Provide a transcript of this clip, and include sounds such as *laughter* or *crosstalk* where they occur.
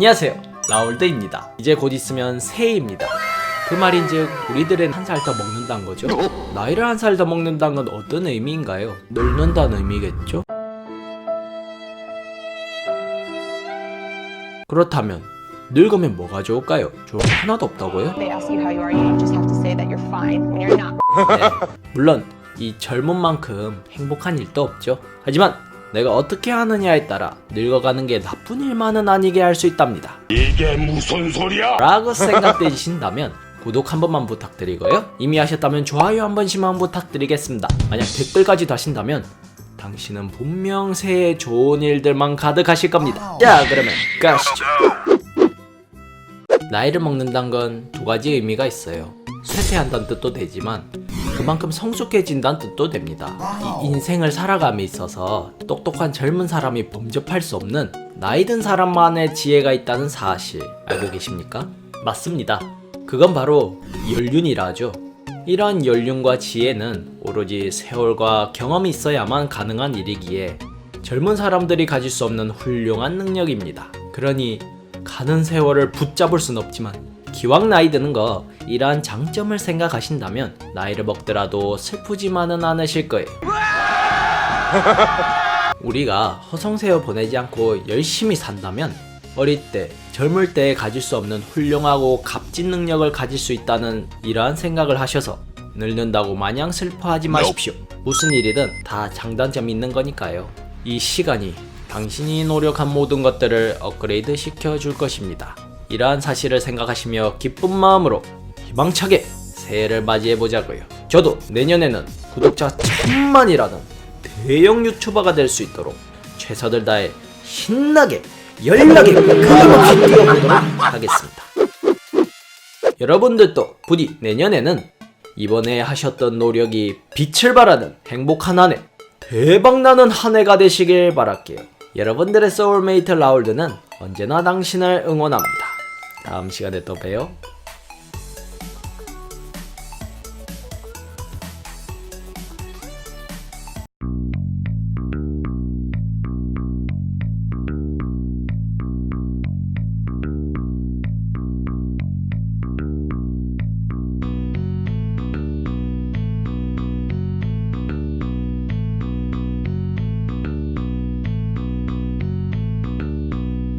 안녕하세요 라울드입니다 이제 곧 있으면 새해입니다 그 말인즉 우리들은 한 살 더 먹는다는 거죠 나이를 한 살 더 먹는다는 건 어떤 의미인가요? 늙는다는 의미겠죠? 그렇다면 늙으면 뭐가 좋을까요? 좋은 거 하나도 없다고요? 네, 물론 이 젊은 만큼 행복한 일도 없죠. 하지만 내가 어떻게 하느냐에 따라 늙어가는 게 나쁜 일만은 아니게 할 수 있답니다. 이게 무슨 소리야? 라고 *laughs* 생각되신다면 구독 한 번만 부탁드리고요. 이미 하셨다면 좋아요 한 번씩만 부탁드리겠습니다. 만약 댓글까지 다신다면 당신은 분명 새해 좋은 일들만 가득하실 겁니다. 자, 그러면 가시죠. 나이를 먹는다는 건 두 가지 의미가 있어요. 쇠퇴한다는 뜻도 되지만 그만큼 성숙해진다는 뜻도 됩니다. 이 인생을 살아감에 있어서 똑똑한 젊은 사람이 범접할 수 없는 나이 든 사람만의 지혜가 있다는 사실 알고 계십니까? 맞습니다. 그건 바로 연륜이라 하죠. 이런 연륜과 지혜는 오로지 세월과 경험이 있어야만 가능한 일이기에 젊은 사람들이 가질 수 없는 훌륭한 능력입니다. 그러니 가는 세월을 붙잡을 순 없지만 기왕 나이 드는 거 이러한 장점을 생각하신다면 나이를 먹더라도 슬프지만은 않으실 거예요. *laughs* 우리가 허송세월 보내지 않고 열심히 산다면 어릴 때, 젊을 때 가질 수 없는 훌륭하고 값진 능력을 가질 수 있다는 이러한 생각을 하셔서 늙는다고 마냥 슬퍼하지 마십시오. 무슨 일이든 다 장단점이 있는 거니까요. 이 시간이 당신이 노력한 모든 것들을 업그레이드 시켜 줄 것입니다. 이러한 사실을 생각하시며 기쁜 마음으로 희망차게 새해를 맞이해 보자고요. 저도 내년에는 구독자 천만이라는 대형 유튜버가 될 수 있도록 최선을 다해 신나게 열나게 끊임없이 뛰어보도록 하겠습니다. 여러분들도 부디 내년에는 이번에 하셨던 노력이 빛을 발하는 행복한 한 해, 대박나는 한 해가 되시길 바랄게요. 여러분들의 소울메이트 라울드는 언제나 당신을 응원합니다. 다음 시간에 또 봬요.